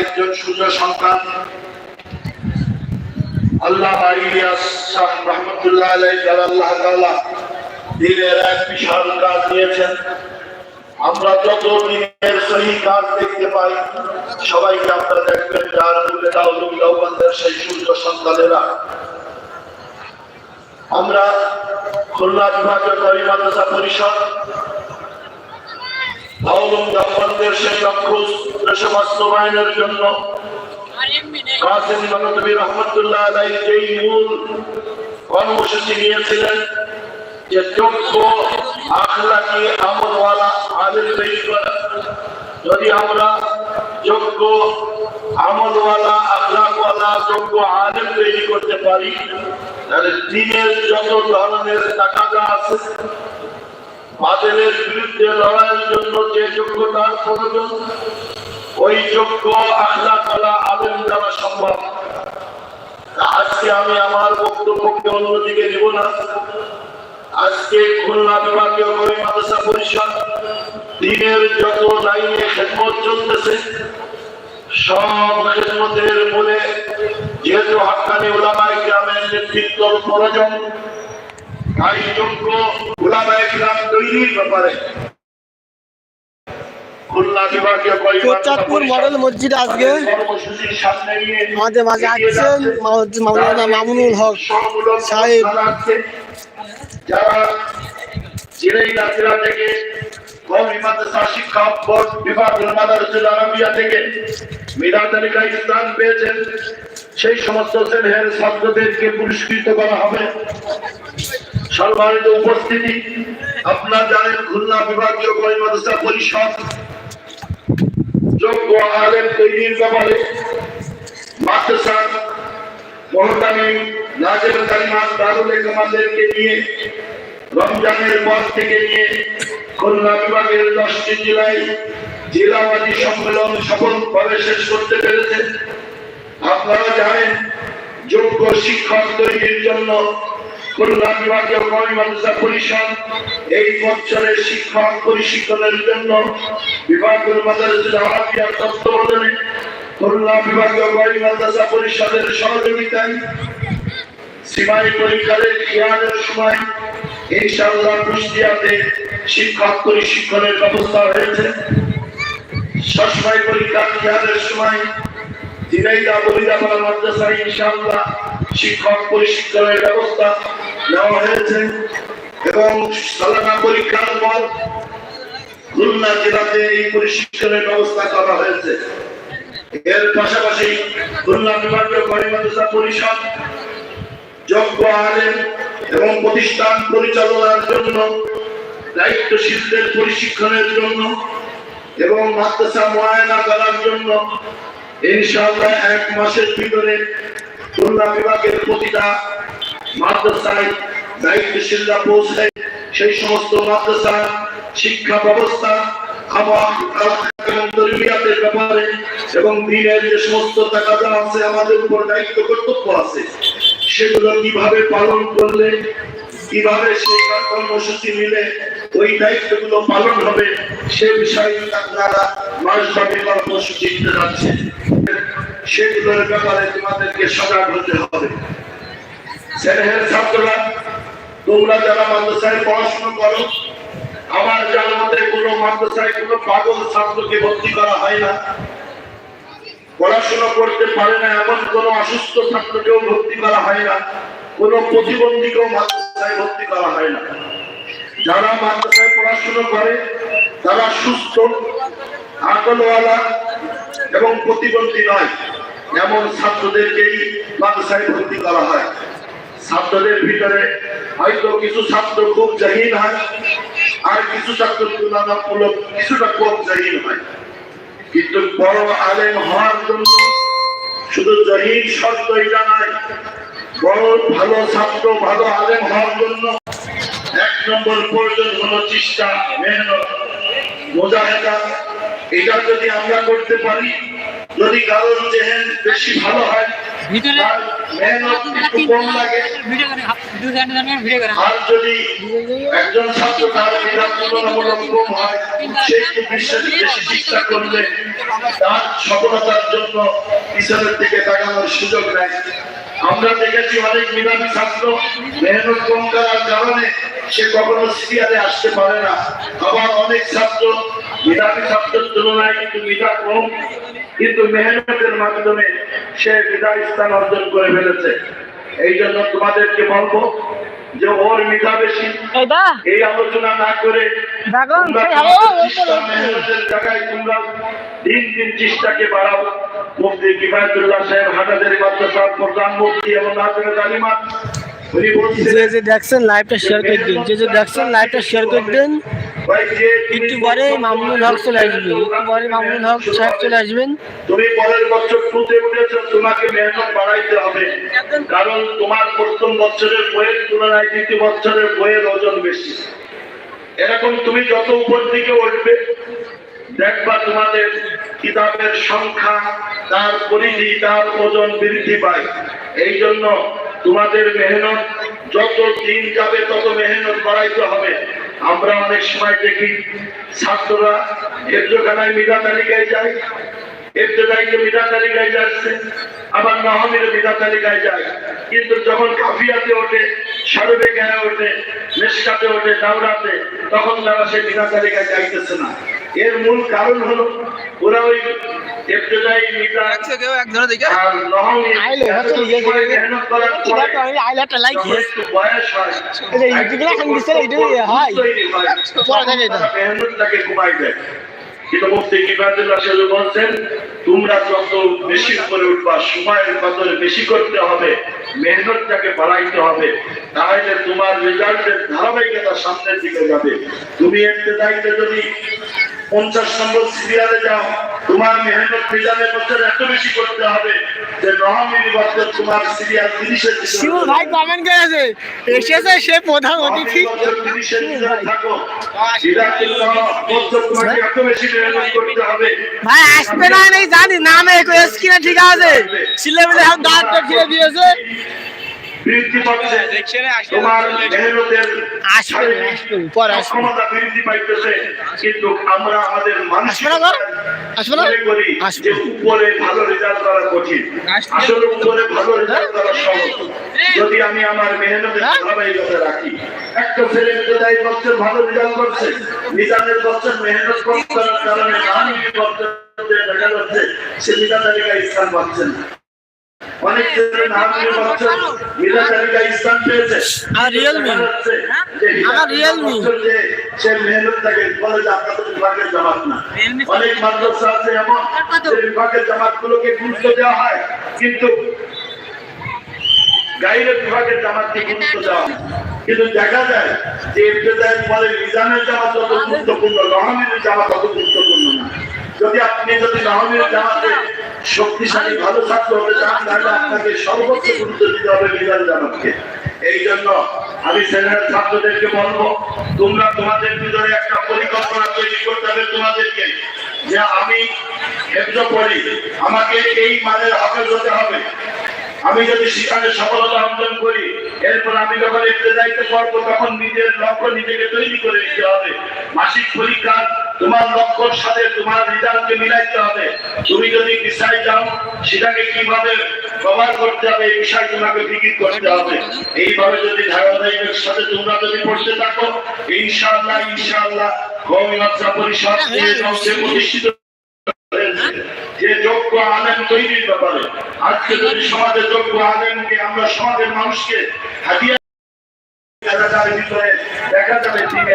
একজন সূর্য সন্তান। আল্লাহ রহমতুল্লাহ আল্লাহ তাআলা দিনের এক বিশাল কাজ নিয়েছেন আমরা যত দিনের সহি কাজ দেখতে পাই, সবাইকে আপনারা দেখবেন, যার মূলে দাউলুল সেই সূর্য সন্তানেরা। আমরা খুলনা বিভাগীয় কবি পরিষদ দাউবান্দের সেই লক্ষ্য বাস্তবায়নের জন্য কাসিম নবী কর্মসূচি নিয়েছিলেন যে যোগ্য আখলাকি আমলওয়ালা আলেম তৈরি যদি আমরা যোগ্য আমলওয়ালা, আখলাকওয়ালা যোগ্য আলেম তৈরি করতে পারি, তাহলে দিনের যত ধরনের টাকাটা আছে বাতিলের বিরুদ্ধে লড়াইয়ের জন্য যে যোগ্যতার প্রয়োজন, ওই যোগ্য আখলাকওয়ালা আলেম দ্বারা সম্ভব। আজকে আমি আমার বক্তব্যকে অন্যদিকে দেব না। আজকে খুলনা বিভাগীয় কবি মাদ্রাসা পরিষদ দিনের যত লাইনে খেদমত চলতেছে, সব খেদমতের মূলে যেহেতু হাক্কানি ওলামাই গ্রামের নেতৃত্ব প্রয়োজন তৈরির ব্যাপারে। মডেল মসজিদ আজকে আমাদের মাঝে মাও- মাওলানা মামুনুল হক সাহেব। থেকে কওমি মাদ্রাসা শিক্ষা বোর্ড বিভাগুল মাদারুল আরবিয়া থেকে মেধা তালিকায় স্থান পেয়েছেন। সেই সমস্ত শ্রেণির ছাত্রদেরকে পুরস্কৃত করা হবে। সম্মানিত উপস্থিতি, আপনারা জানেন খুলনা বিভাগীয় মাদ্রাসা পরিষদ যোগ্য আলেম তৈরির ব্যাপারে মাদ্রাসা মহতামি নাজের কালিমাত দারুল কামালদেরকে নিয়ে, রমজানের পর থেকে নিয়ে খুলনা বিভাগের দশটি জেলায় জেলাবাদী সম্মেলন সফলভাবে শেষ করতে পেরেছে। আপনারা জানেন, যোগ্য শিক্ষক তৈরির জন্য বিভাগীয় পরিষদ এই বছরের শিক্ষক প্রশিক্ষণের জন্য বিভাগীয় মাদ্রাসা আরাবিয়া তত্ত্বাবধানে খুলনা বিভাগীয় মাদ্রাসা পরিষদের সহযোগিতায় পরীক্ষার সময় কুষ্টিয়াতে শিক্ষক প্রশিক্ষণের ব্যবস্থা হয়েছে। সময় দিনাইদা ইনশাআল্লাহ শিক্ষক প্রশিক্ষণের ব্যবস্থা নেওয়া হয়েছে এবং সালানা পরীক্ষার পর খুলনা জেলাতে এই প্রশিক্ষণের ব্যবস্থা করা হয়েছে। এর পাশাপাশি খুলনা বিভাগীয় করি পরিষদ যোগ্য আলেম এবং প্রতিষ্ঠান পরিচালনার জন্য দায়িত্বশীলদের প্রশিক্ষণের জন্য এবং মাদ্রাসা মোয়ায়না করার জন্য ইনশাআল্লাহ এক মাসের ভিতরে খুলনা বিভাগের প্রতিটা কীভাবে পালন করলে, কীভাবে কর্মসূচি মিলে ওই দায়িত্বগুলো পালন হবে, সে বিষয়ে আপনারা মাসব্যাপী কর্মসূচি যাচ্ছে সেগুলোর ব্যাপারে তোমাদেরকে সজাগ হতে হবে। স্নেহের ছাত্ররা, তোমরা যারা মাদ্রাসায় পড়াশোনা করো, আমার জানার মতে কোনো মাদ্রাসায় কোনো পাগল ছাত্রকে ভর্তি করা হয় না। পড়াশোনা করতে পারে না, এমন কোন অসুস্থ ছাত্রকেও ভর্তি করা হয় না, কোন প্রতিবন্ধীকেও মাদ্রাসায় ভর্তি করা হয় না। যারা মাদ্রাসায় পড়াশোনা করে, তারা সুস্থ, আকলওয়ালা এবং প্রতিবন্ধী নয়, এমন ছাত্রদেরকেই মাদ্রাসায় ভর্তি করা হয়। ছাত্রদের ভিতরে হয়তো কিছু ছাত্র খুব জাহিন হয়, আর কিছু ছাত্র তুলনামূলক কিছুটা কম জাহিন হয়। কিন্তু বড় আলেম হওয়ার জন্য শুধু জহির শর্ত এটা নয় বড় ভালো ছাত্র, ভালো আলেম হওয়ার জন্য এক নম্বর প্রয়োজন হলো চেষ্টা, মেহনত। মোজাহেদা এটা যদি আমরা করতে পারি যদি কারোর জেহেন বেশি ভালো হয় ভিতরে তার মেহনত একটু কম লাগে। ভিডিও করে দু ঘণ্টা ভিডিও করে। আর যদি একজন ছাত্র তার মেধা তুলনামূলক কম হয় সে একটু বিশ্বাস বেশি চেষ্টা করলে তার সফলতার জন্য পিছনের দিকে তাকানোর সুযোগ নেয় আমরা দেখেছি অনেক মেধাবী ছাত্র মেহনত কম করার কারণে সে কখনো সিরিয়ালে আসতে পারে না। আবার অনেক ছাত্র মেধাবী ছাত্রের তুলনায় কিন্তু মেধা কম। কিন্তু মেহনতের মাধ্যমে সে মেধা স্থান অর্জন করে ফেলেছে। এই জন্য তোমাদেরকে বলব যে ওর মেধা বেশি। এই আলোচনা না করে জায়গায় তোমরা দিন দিন চেষ্টাকে বাড়াও। মুফতি কিফায়তুল্লাহ সাহেব হাটাদের প্রধান মুফতি এবং যে যে দেখছেন লাইভটা শেয়ার করে দিন। যে যে দেখছেন লাইভটা শেয়ার করে দিন। একটু পরে মামুনুল হক চলে আসবে একটু পরে মামুনুল হক সাহেব চলে আসবেন। তুমি পরের বছর টুতে উঠেছ, তোমাকে মেহনত বাড়াইতে হবে। কারণ তোমার প্রথম বছরের বইয়ের তুলনায় দ্বিতীয় বছরের বইয়ের ওজন বেশি। এরকম তুমি যত উপর দিকে উঠবে, দেখবা তোমাদের কিতাবের সংখ্যা, তার পরিধি, তার ওজন বৃদ্ধি পায়। এই জন্য তোমাদের মেহনত, যত দিন যাবে, তত মেহনত বাড়াইতে হবে। আমরা অনেক সময় দেখি ছাত্ররা হেফজখানায় মিলা তালিকায় যায় ইবতদাইকে বিদা তালিকায় যাচ্ছে, আবার নাহমির বিদা তালিকায় যায়। কিন্তু যখন কাফিয়াতে ওঠে সারবে জ্ঞানে ওঠে মেসকাতে ওঠে, দাওরাতে, তখন তারা সেই বিদা তালিকায় যাইতেছে না। এর মূল কারণ হলো ওরা ওই তোমরা যত বেশি করে উঠবা সময়ের কদরে বেশি করতে হবে মেহনতটাকে বাড়াইতে হবে তাহলে তোমার রেজাল্টের ধারাবাহিকতা সামনের দিকে? যাবে তুমি একটা যদি পঞ্চাশ নম্বর সিরিয়ালে যাও তোমার মেহনত রেজাল্টের বছর এত বেশি করতে হবে যে নহামিনি বছর তোমার সিরিয়াল তিরিশের দিকে ভাই কমেন্ট করেছে এসেছে সে প্রধান অতিথি। ভাই আসবে না নেই জানি নামে স্ক্রিনে ঠিক আছে। ছিলে মিলে এখন দাঁতটা দিয়েছে। বৃদ্ধি পাচ্ছে তোমার মেহনতের আসবে না, আসবে না, পরে আসবে। সক্ষমতা বৃদ্ধি পাইতেছে কিন্তু আমরা আমাদের মানসিক আসবে না গো? আসবে না? করি আসবে। যে উপরে ভালো রেজাল্ট করা কঠিন আসলে উপরে ভালো রেজাল্ট করা সহজ যদি আমি আমার মেহনতের হ্যাঁ? ধারাবাহিকতা রাখি একটা ছেলে বিদায় বছর ভালো রেজাল্ট করছে মিজানের বছর মেহনত করার কারণে আমি বছর দেখা যাচ্ছে সে মিজান তালিকায় স্থান পাচ্ছে না অনেক ছেলে নামের বছর মিজান তালিকায় স্থান পেয়েছে। আর Realme? দেখা যাচ্ছে যে আমার মিজানের Realme? বছর যে সে মেহনত থাকে বলে যে আপনাদের বিভাগের জামাত না। অনেক মাদ্রাসা আছে এমন বিভাগের জামাত গুলোকে গুরুত্ব দেওয়া হয় কিন্তু গাইরের বিভাগের জামাতকে গুরুত্ব দেওয়া হয় কিন্তু দেখা যায় যে ইবতেদায়ের মিজানের জামাত যত গুরুত্বপূর্ণ রহমিনের জামাত তত গুরুত্বপূর্ণ না। যদি আপনি যদি রহমিনের জামাতে শক্তিশালী, ভালো ছাত্র হতে চান তাহলে আপনাকে সর্বোচ্চ গুরুত্ব দিতে হবে মিজান জামাতকে এই জন্য আমি সেনার ছাত্রদেরকে বলব, তোমরা তোমাদের ভিতরে একটা পরিকল্পনা তৈরি করতে হবে তোমাদেরকে, যে আমি হেফজ পড়ি আমাকে এই মানের হাফেজ হতে হবে। আমি যদি সেখানে সফলতা অর্জন করি, এরপর আমি যখন একটু দায়িত্ব করব তখন নিজের লক্ষ্য নিজেকে তৈরি করে নিতে হবে। মাসিক পরীক্ষা তোমার লক্ষ্যর সাথে তোমার রেজাল্টকে মিলাইতে হবে। তুমি যদি বিষয় যাও সেটাকে কীভাবে কভার করতে হবে, এই বিষয় তোমাকে ফিকির করতে হবে। এইভাবে যদি ধারাবাহিকের সাথে তোমরা যদি পড়তে থাকো, ইনশাআল্লাহ ইনশাআল্লাহ কৌমি মাদ্রাসা পরিষদ প্রতিষ্ঠিত যে যোগ্য আলেম তৈরির ব্যাপারে, আজকে যদি সমাজে যোগ্য আলেমকে আমরা সমাজের মানুষকে হাতিয়া এলাকার ভিতরে দেখা যাবে তিনি